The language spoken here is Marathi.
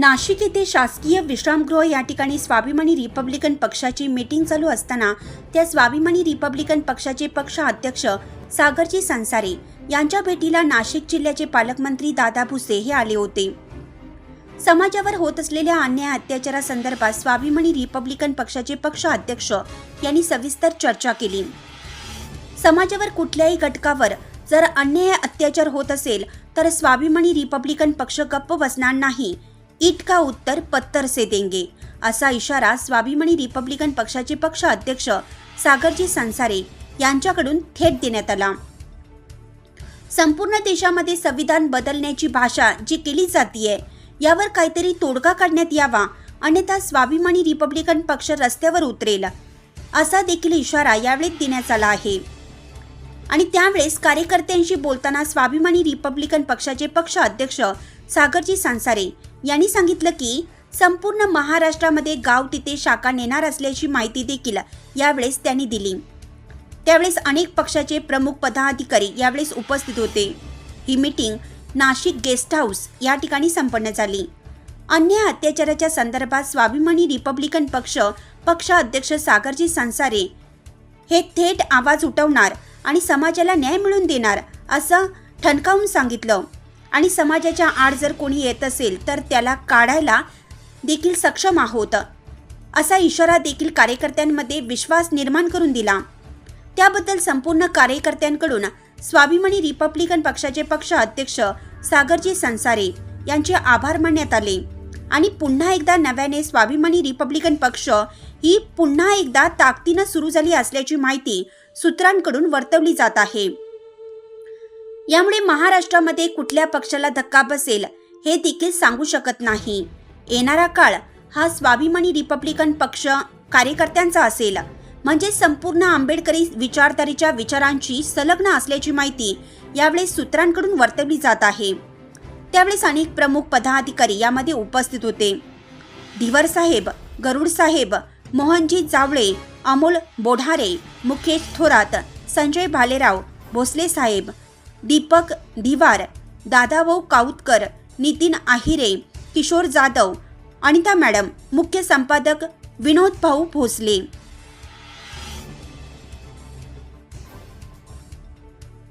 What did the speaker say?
नाशिक येथे शासकीय विश्रामगृह या ठिकाणी स्वाभिमानी रिपब्लिकन पक्षाची मीटिंग चालू असताना त्या स्वाभिमानी रिपब्लिकन पक्षाचे पक्ष अध्यक्ष सागरजी संसारे यांच्या भेटीला नाशिक जिल्ह्याचे पालकमंत्री दादा भुसे हे आले होते. समाजावर होत असलेल्या अन्याय अत्याचारासंदर्भात स्वाभिमानी रिपब्लिकन पक्षाचे पक्ष अध्यक्ष यांनी सविस्तर चर्चा केली. समाजावर कुठल्याही घटकावर जर अन्याय अत्याचार होत असेल तर स्वाभिमानी रिपब्लिकन पक्ष गप्प बसणार नाही ईट का उत्तर पत्तर से देंगे असा इशारा स्वाभिमानी रिपब्लिकन पक्षाचे पक्ष अध्यक्ष सागरजी संसारे यांच्याकडून थेट देण्यात आला. संपूर्ण देशामध्ये संविधान बदलण्याची भाषा जी केली जातीये यावर काहीतरी तोडगा काढण्यात यावा अन्यथा स्वाभिमानी रिपब्लिकन पक्ष रस्त्यावर उतरेल असा देखील इशारा यावेळी देण्यात आला आहे. आणि त्यावेळेस कार्यकर्त्यांशी बोलताना स्वाभिमानी रिपब्लिकन पक्षाचे पक्ष अध्यक्ष सागरजी सांसारे यांनी सांगितलं की संपूर्ण महाराष्ट्रामध्ये गाव तिथे शाखा नेणार असल्याची माहिती देखील यावेळेस त्यांनी दिली. त्यावेळेस अनेक पक्षाचे प्रमुख पदाधिकारी यावेळेस उपस्थित होते. ही मीटिंग नाशिक गेस्ट हाऊस या ठिकाणी संपन्न झाली. अन्य अत्याचाराच्या संदर्भात स्वाभिमानी रिपब्लिकन पक्ष पक्ष अध्यक्ष सागरजी संसारे हे थेट आवाज उठवणार आणि समाजाला न्याय मिळवून देणार असं ठणकावून सांगितलं. आणि समाजाच्या आड जर कोणी येत असेल तर त्याला काढायला देखील सक्षम आहोत. असा इशारा देखील कार्यकर्त्यांमध्ये विश्वास निर्माण करून दिला. त्याबद्दल संपूर्ण कार्यकर्त्यांकडून स्वाभिमानी रिपब्लिकन पक्षाचे पक्ष अध्यक्ष सागरजी संसारे यांचे आभार मानण्यात आले. आणि पुन्हा एकदा नव्याने स्वाभिमानी रिपब्लिकन पक्ष ही पुन्हा एकदा ताकदीनं सुरू झाली असल्याची माहिती सूत्रांकडून वर्तवली जात आहे. यामुळे महाराष्ट्रामध्ये कुठल्या पक्षाला धक्का बसेल हे देखील सांगू शकत नाही. येणारा काळ हा स्वाभिमानी रिपब्लिकन पक्ष कार्यकर्त्यांचा असेल. म्हणजे संपूर्ण आंबेडकरी विचारधारेच्या विचारांची संलग्न असल्याची माहिती यावेळी सूत्रांकडून वर्तवली जात आहे. त्यावेळेस अनेक प्रमुख पदाधिकारी यामध्ये उपस्थित होते. धिवर साहेब गरुड साहेब मोहनजी जावळे अमोल बोढारे मुकेश थोरात संजय भालेराव भोसले साहेब दीपक धिवार दादाभाऊ काऊतकर नितीन आहिरे किशोर जाधव अनिता मॅडम मुख्य संपादक विनोद भाऊ भोसले.